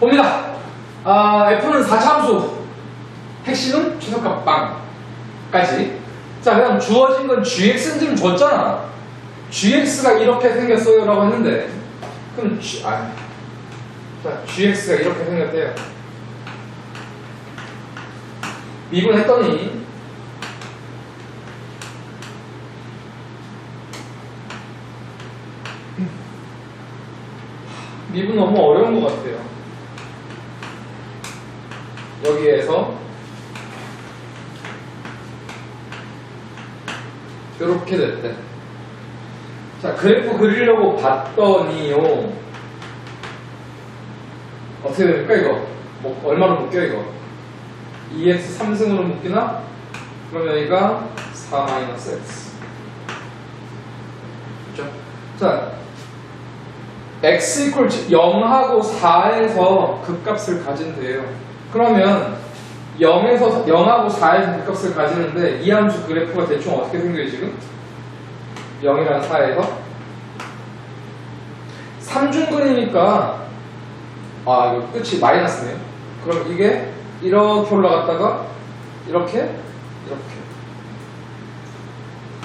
봅니다. 아, F는 4차함수. 핵심은 최소값 빵까지. 자, 그럼 주어진 건 GX는 지금 줬잖아. GX가 이렇게 생겼어요. 라고 했는데. 그럼 G, 아, 자, GX가 이렇게 생겼대요. 미분했더니 미분 너무 어려운 것 같아요. 여기에서 이렇게 됐대. 자, 그래프 그리려고 봤더니요. 어떻게 됩니까, 이거? 뭐, 얼마로 묶여, 이거? 2x 3승으로 묶이나? 그러면 여기가 4 마이너스 x. 그죠? 자, x 이퀄 0하고 4에서 극값을 가진대요. 그러면 0에서 0하고 4에서 극값을 가지는데 이 함수 그래프가 대충 어떻게 생겨요 지금? 0이랑 4에서 3중근이니까 아 이거 끝이 마이너스네요. 그럼 이게 이렇게 올라갔다가 이렇게 이렇게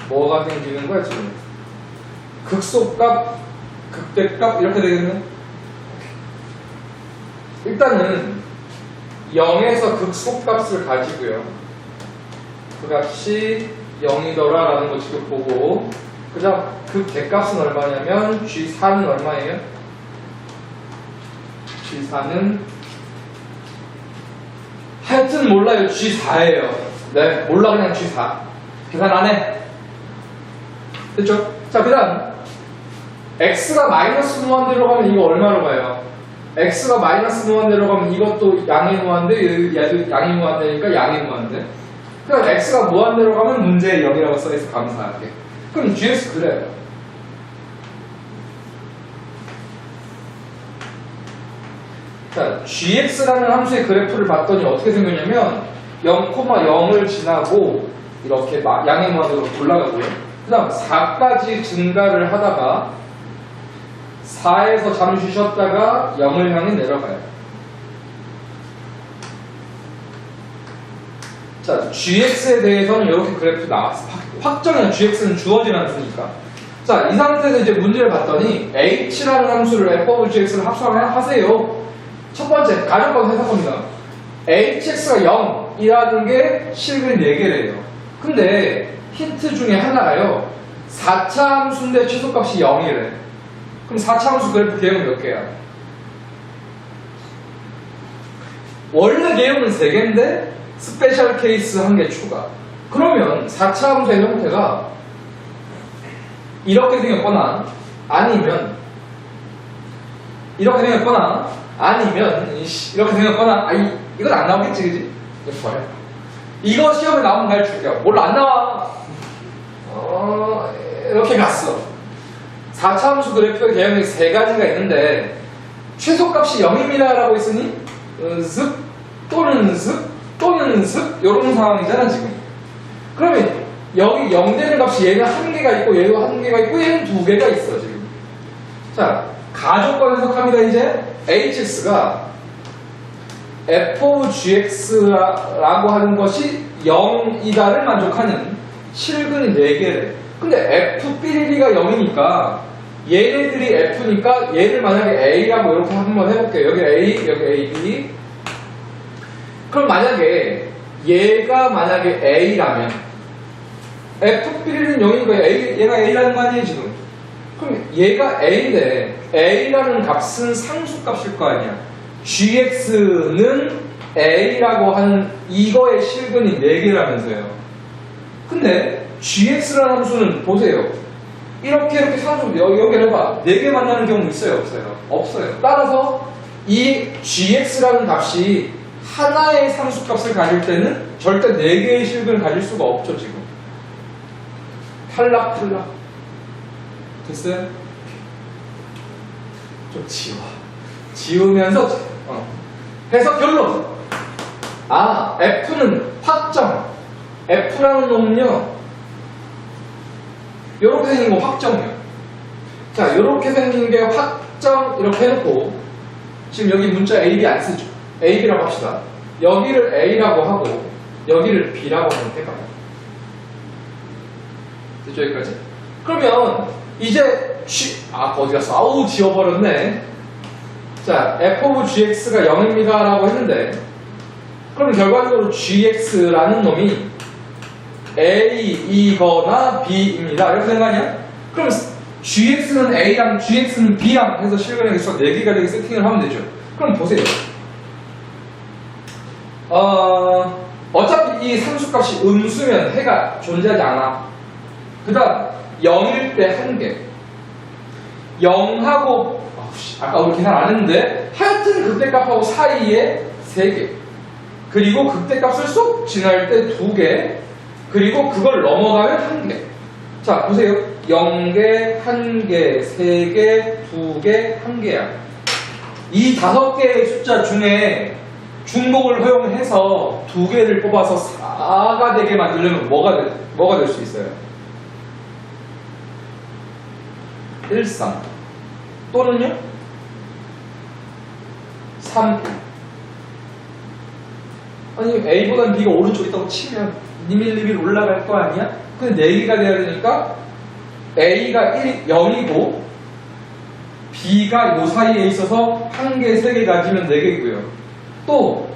뭐가 생기는 거야 지금? 극소값 극대값 이렇게 되겠네. 일단은 0에서 극소값을 가지고요. 그 값이 0이더라라는 거 지금 보고 그 다음 그 대값은 얼마냐면 G4는 얼마예요? G4는 하여튼 몰라요. G4예요. 네, 몰라 그냥 G4. 계산 안 해. 됐죠? 자, 그 다음 x가 마이너스 무한대로 가면 이거 얼마로 가요? X가 마이너스 무한대로 가면 이것도 양이 무한대, 얘도 양이 무한대니까 양이 무한대. 그럼 x가 무한대로 가면 문제에 0이라고 써있어 감사하게. 그럼 gx 그래요. 자, gx라는 함수의 그래프를 봤더니 어떻게 생겼냐면 0,0을 지나고 이렇게 마- 양의 무한대로 올라가고요. 그 다음 4까지 증가를 하다가 4에서 잠시 쉬었다가 0을 향해 내려가요. 자, gx에 대해서는 이렇게 그래프 나왔어. 확- 확정이야. gx는 주어진 함수니까. 자, 이 상태에서 이제 문제를 봤더니 h라는 함수를 f of gx를 합성하세요. 첫 번째, 가정법 해석합니다. hx가 0이라는 게 실근 4개래요. 근데 힌트 중에 하나가요. 4차 함수인데 최소값이 0이래. 그럼 4차 함수 그래프 개형 몇 개야? 원래 개형은 3개인데 스페셜 케이스 한 개 추가. 그러면 4차 함수의 형태가 이렇게 생겼거나 아니면 이렇게 생겼거나 아니면 이렇게 생겼거나 아이 이건 안 나오겠지 그지? 이거. 이거 시험에 나오면 가르쳐줄게요. 몰라 안 나와. 어 이렇게 갔어. 4차 함수 그래프의 개형이 세 가지가 있는데 최소값이 0입니다라고 했으니 어, 습 또는 습 또는 습 이런 상황이잖아 지금. 그러면 여기 0 되는 값이 얘는 한 개가 있고 얘도 한 개가 있고 얘는 두 개가 있어 지금. 자 가족권 해석합니다 이제 hx가 f of gx라고 하는 것이 0이다를 만족하는 실근이 4개래. 근데 f 삐리리가 0이니까 얘네들이 f니까 얘를 만약에 a라고 이렇게 한번 해볼게요. 여기 a, 여기 a, b. 그럼 만약에 얘가 만약에 a라면 f 삐리리는 0이니까 a, 얘가 a라는 거 아니에요 지금? 그럼 얘가 a인데 a라는 값은 상수값일 거 아니야. gx는 a라고 하는 이거의 실근이 4개라면서요. 근데 gx라는 함수는 보세요. 이렇게 이렇게 상수 여기 여기 해봐. 4개 만나는 경우 있어요, 없어요? 없어요. 따라서 이 gx라는 값이 하나의 상수값을 가질 때는 절대 4개의 실근을 가질 수가 없죠, 지금. 탈락, 탈락. 됐어요? 좀 지워. 지우면서, 어. 해서 결론. 아, F는 확정. F라는 놈은요, 요렇게 생긴 거 확정이에요. 자, 요렇게 생긴 게 확정, 이렇게 해놓고, 지금 여기 문자 A, B 안 쓰죠. A, B라고 합시다. 여기를 A라고 하고 여기를 B라고 하면 될까요? 됐죠 여기까지? 그러면 이제 G 아 어디 갔어? 아우 지워버렸네. 자 f of gx가 0입니다 라고 했는데 그럼 결과적으로 gx라는 놈이 a이거나 b입니다. 이렇게 된거 아니야? 그럼 gx는 a랑 gx는 b랑 해서 실근의 개수가 4개가 되게 세팅을 하면 되죠. 그럼 보세요. 어, 어차피 이 상수값이 음수면 해가 존재하지 않아. 그 다음 0일 때 1개 0하고 아까 우리 계산 안 했는데 하여튼 극대값하고 사이에 3개 그리고 극대값을 쏙 지날 때 2개 그리고 그걸 넘어가면 1개. 자 보세요. 0개, 1개, 3개, 2개, 1개야. 이 다섯 개의 숫자 중에 중복을 허용해서 두 개를 뽑아서 4가 되게 만들려면 뭐가, 될- 뭐가 될 수 있어요? 1, 3 또는요? 3 아니 A보다는 B가 오른쪽에 있다고 치면 2mm 올라갈 거 아니야? 근데 4개가 돼야 되니까 A가 1, 0이고 B가 요 사이에 있어서 한 개, 세개 가지면 4개고요. 또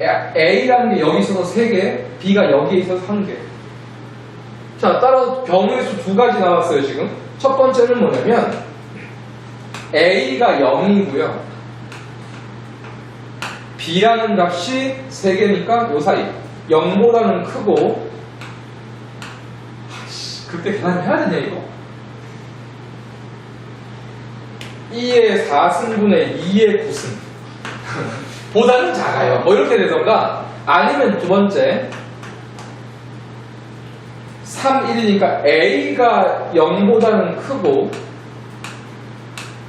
A라는 게 여기 있어서 3개, B가 여기에 있어서 1개. 자, 따라서 경우의 수 두 가지 나왔어요, 지금. 첫 번째는 뭐냐면 A가 0이고요. B라는 값이 3개니까 요 사이. 0보다는 크고 그때 계산해야 되냐, 이거? 2의 4승분의 2의 9승. 보다는 작아요. 뭐 이렇게 되던가 아니면 두 번째 3, 1이니까 A가 0보다는 크고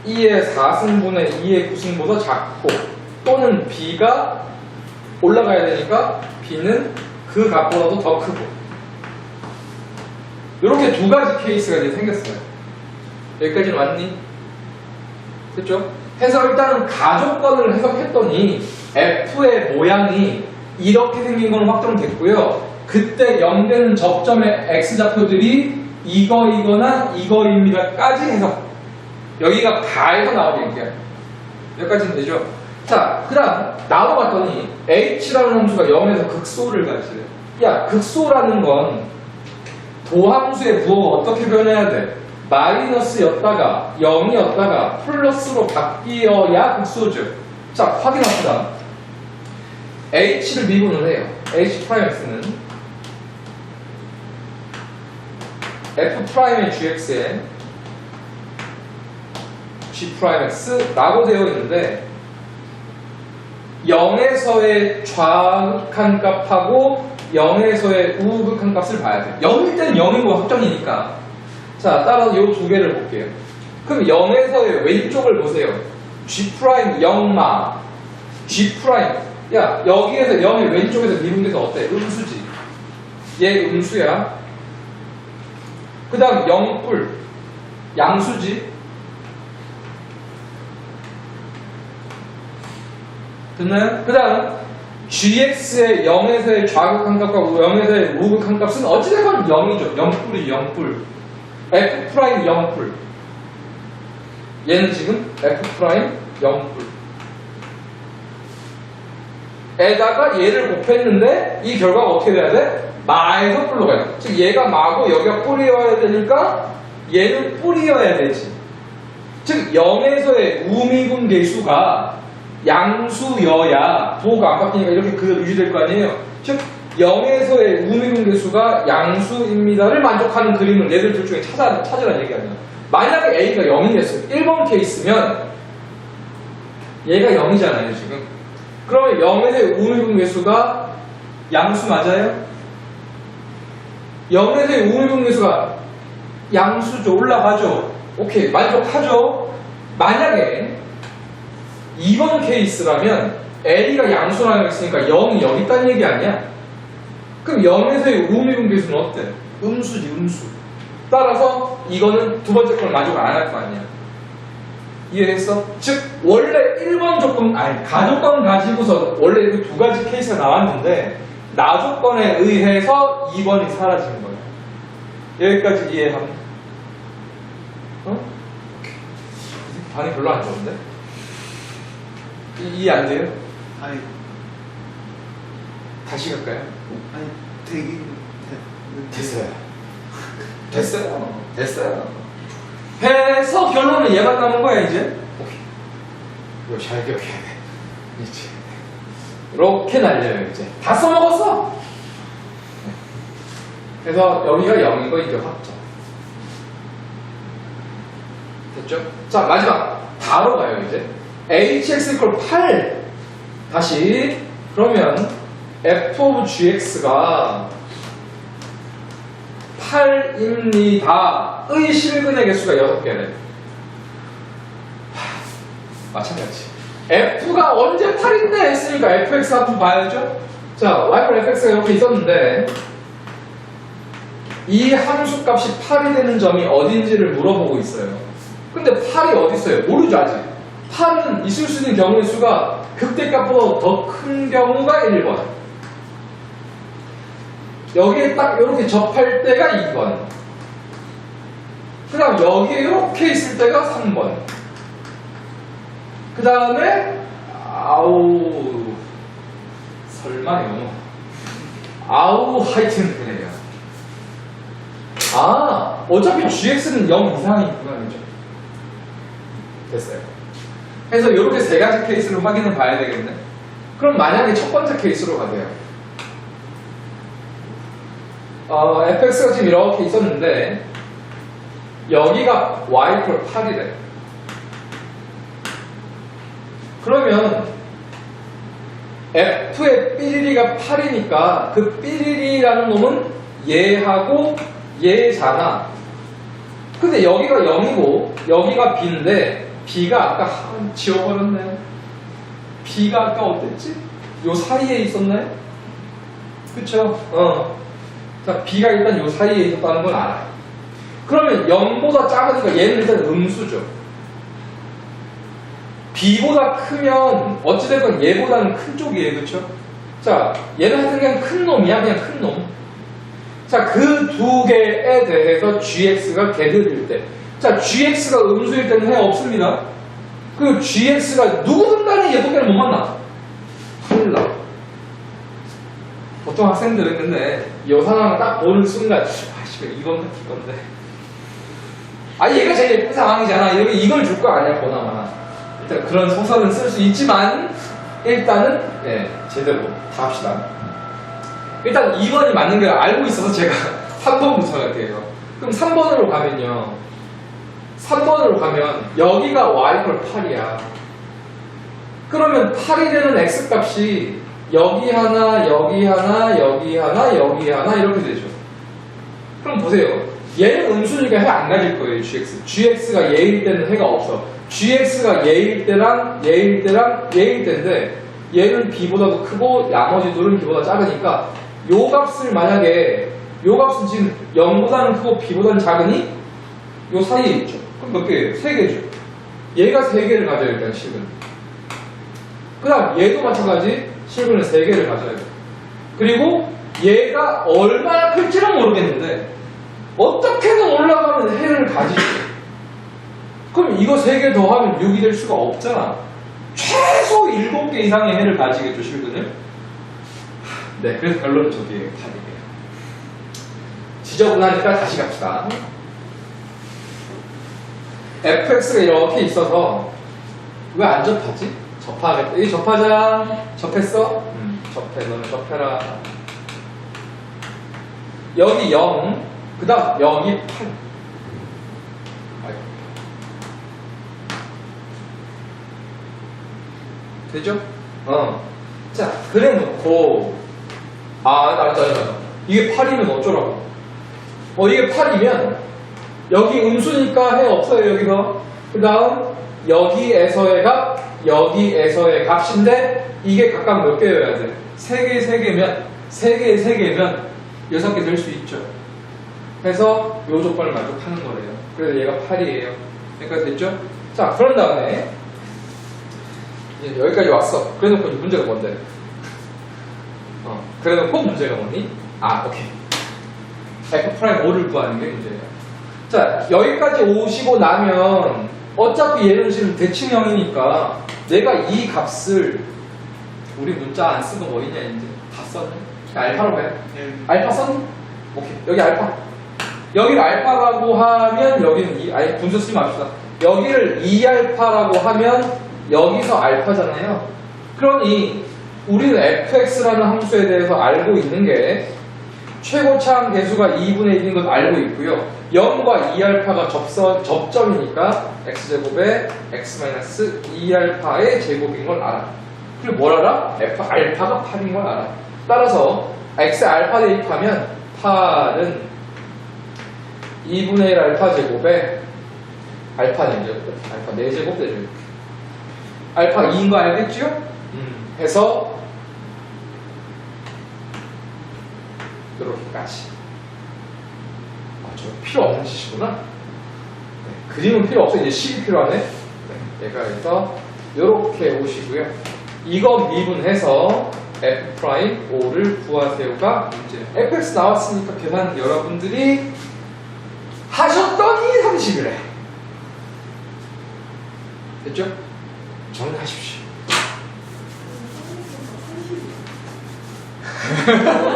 2의 4승분의 2의 9승보다 작고 또는 B가 올라가야 되니까 B는 그 값보다도 더 크고 이렇게 두 가지 케이스가 이제 생겼어요. 여기까지는 왔니? 됐죠? 해서 일단은 가족권을 해석했더니 F의 모양이 이렇게 생긴 건 확정됐고요. 그때 0되는 접점의 X좌표들이 이거 이거나 이거 입니다까지 해석. 여기가 가에서 나오게 얘기해요. 여기까지는 되죠? 자, 그 다음 나눠봤더니 H라는 함수가 0에서 극소를 가지래. 야, 극소라는 건 도함수의 부호가 어떻게 변해야 돼? 마이너스였다가 0이었다가 플러스로 바뀌어야 극소죠. 자, 확인합시다. h를 미분을 해요. h'x는 f'의 gx에 g'x라고 되어 있는데 0에서의 좌극한 값하고 0에서의 우극한 값을 봐야 돼요. 0일 때는 0인 거 확정이니까. 자, 따라서 이 두 개를 볼게요. 그럼 0에서의 왼쪽을 보세요. G' 0마. G'. 야, 여기에서 0의 왼쪽에서 미분 돼서 어때? 음수지. 얘 음수야. 그 다음 0뿔. 양수지. 됐나요? 그 다음 gx의 0에서의 좌극한 값과 0에서의 우극한 값은 어찌됐건 0이죠. 0뿔이 0뿔. f 프라임 0뿔. 얘는 지금 f 프라임 0뿔. 에다가 얘를 곱했는데 이 결과가 어떻게 돼야 돼? 마에서 뿔로 가요. 즉 얘가 마고 여기가 뿔이어야 되니까 얘는 뿔이어야 되지. 즉 0에서의 우미분 계수가 양수여야 부호가 안 바뀌니까 이렇게 그대로 유지될 거 아니에요. 즉 0에서의 우미분 계수가 양수입니다를 만족하는 그림을 얘들 둘 중에 찾아, 찾으라는 얘기 아니야. 만약에 A가 0이 됐어요. 1번 케이스면 얘가 0이잖아요, 지금. 그러면 0에서의 우미분 계수가 양수 맞아요? 0에서의 우미분 계수가 양수죠. 올라가죠. 오케이. 만족하죠. 만약에 2번 케이스라면 A가 양수라고 했으니까 0이 여기 있다는 얘기 아니야? 그럼 0에서의 우미분 계수는 어때? 음수지, 음수. 따라서 이거는 두 번째 걸 만족 안 할 거 아니야. 이해했어? 즉 원래 1번 조건 아니 가조건 가지고서 원래 이렇게 두 가지 케이스가 나왔는데 나조건에 의해서 2번이 사라진 거야. 여기까지 이해함? 어? 반이 별로 안 좋은데? 이- 이해 안 돼요? 아니, 다시 갈까요? 아니, 되긴 되- 됐어요. 됐어요. 됐어요. 해서 결론은 얘가 남은 거야, 이제. 오케이. 이거 잘 기억해야 돼. 이제. 이렇게 날려요, 이제. 다 써먹었어! 네. 그래서 여기가 0이고 이게 확정. 됐죠? 자, 마지막. 바로 가요, 이제. Hx 이퀄 8. 다시. 그러면 f of gx가 8입니다. 의 실근의 개수가 6개래. 마찬가지. F가 언제 8인데 했으니까 fx 한번 봐야죠. 자, y플 fx가 이렇게 있었는데 이 함수 값이 8이 되는 점이 어딘지를 물어보고 있어요. 근데 8이 어디 있어요? 모르죠 아직. 8은 있을 수 있는 경우의 수가 극대값보다 더 큰 경우가 1번. 여기에 딱 이렇게 접할 때가 2번. 그 다음 여기에 이렇게 있을 때가 3번. 그 다음에 아우 설마요. 아우 하여튼 그래요. 아 어차피 gx는 0 이상이구나 그죠? 됐어요. 그래서 이렇게 세 가지 케이스를 확인해 봐야 되겠네. 그럼 만약에 첫 번째 케이스로 가세요. 어, fx가 지금 이렇게 있었는데 여기가 y 8이래. 그러면 f의 삐리리가 8이니까 그 삐리리라는 놈은 얘하고 얘잖아. 근데 여기가 0이고 여기가 b인데 b가 아까 한 지워버렸네. b가 아까 어땠지? 요 사이에 있었네? 그쵸? 어. 자, b가 일단 요 사이에 있었다는 건 알아요. 그러면 0보다 작으니까 얘는 일단 음수죠. b보다 크면 어찌됐건 얘보다는 큰 쪽이에요. 그쵸? 자, 얘는 하여튼 그냥 큰 놈이야. 그냥 큰 놈. 자, 그 두 개에 대해서 gx가 개들일 때. 자, gx가 음수일 때는 해 없습니다. 그 gx가 두 개를 못 만나. 큰일 나. 보통 학생들은 근데 이 상황을 딱 보는 순간 아씨 이건 같을 건데 아 얘가 제일 예쁜 상황이잖아 이걸, 이걸 줄 거 아니야 보나마나 일단 그런 소설은 쓸 수 있지만 일단은 예 제대로 다 합시다 일단 2번이 맞는 걸 알고 있어서 제가 3번부터 할게요 그럼 3번으로 가면요 3번으로 가면 여기가 y걸 8이야 그러면 8이 되는 x값이 여기 하나, 여기 하나, 여기 하나, 여기 하나 이렇게 되죠. 그럼 보세요. 얘는 음수니까 해안 가질 거예요, gx. gx가 얘일 때는 해가 없어. gx가 얘일 때랑 얘일 때랑 얘일 때인데 얘는 b보다 더 크고 나머지 둘은 b보다 작으니까 요 값을 만약에 요 값은 지금 0보다는 크고 b보다는 작으니 요 사이에 있죠. 몇 개예요? 3개죠. 얘가 3개를 가져요, 일단 식은. 그 다음 얘도 마찬가지 실근을 3개를 가져야 돼. 그리고 얘가 얼마나 클지는 모르겠는데 어떻게든 올라가면 해를 가지죠. 그럼 이거 3개 더하면 6이 될 수가 없잖아. 최소 7개 이상의 해를 가지겠죠, 실근을. 네, 그래서 결론은 저기에 8이에요. 지저분하니까 다시 갑시다. Fx가 이렇게 있어서 왜 안 접하지? 접하겠다. 이 접하자. 접했어? 음, 접해. 너는 접해라. 여기 0. 그 다음 여기 8. 아이고. 되죠? 어. 자, 그래 놓고. 아, 알았다, 알았다. 이게 8이면 어쩌라고? 어, 이게 8이면 여기 음수니까 해 없어요, 여기서. 그 다음 여기에서의 값, 여기에서의 값인데 이게 각각 몇 개여야 돼? 3개, 3개면 3개, 3개면 6개 될 수 있죠. 그래서 요 조건을 만족하는 거래요. 그래서 얘가 8이에요. 여기까지 됐죠? 자, 그런 다음에 이제 여기까지 왔어. 그래놓고 이 문제가 뭔데? 어, 그래놓고 문제가 뭐니? 아, 오케이. f 프라임 5를 구하는 게 문제예요. 자, 여기까지 오시고 나면 어차피 지금 대칭형이니까 내가 이 값을 우리 문자 안 쓰고 뭐 있냐 이제 다 썼네. 알파로 해. 네. 알파 썼니? 오케이. 여기 알파. 여기를 알파라고 하면 여기는 이 아예 분수 쓰지 맙시다. 여기를 2알파라고 하면 여기서 알파잖아요. 그러니 우리는 fx라는 함수에 대해서 알고 있는 게 최고 차항 개수가 2분의 1인 건 알고 있고요. 0과 2알파가 접선, 접점이니까 x제곱에 x-2알파의 제곱인 걸 알아. 그리고 뭘 알아? 알파가 8인 걸 알아. 따라서 x 알파 대입하면 8은 2분의 1 알파 제곱에 알파 4제곱, 알파 4제곱 되죠. 알파 2인 거 알겠지요? 음, 해서 이렇게까지. 아, 저 필요 없는 짓이구나. 네, 그림은 필요 없어. 이제 식이 필요하네. 네, 얘가 해서 이렇게 오시고요. 이거 미분해서 f 프라임 5를 구하세요가 문제. fx 나왔으니까 계산 여러분들이 하셨더니 30이래. 됐죠? 정리하십시오.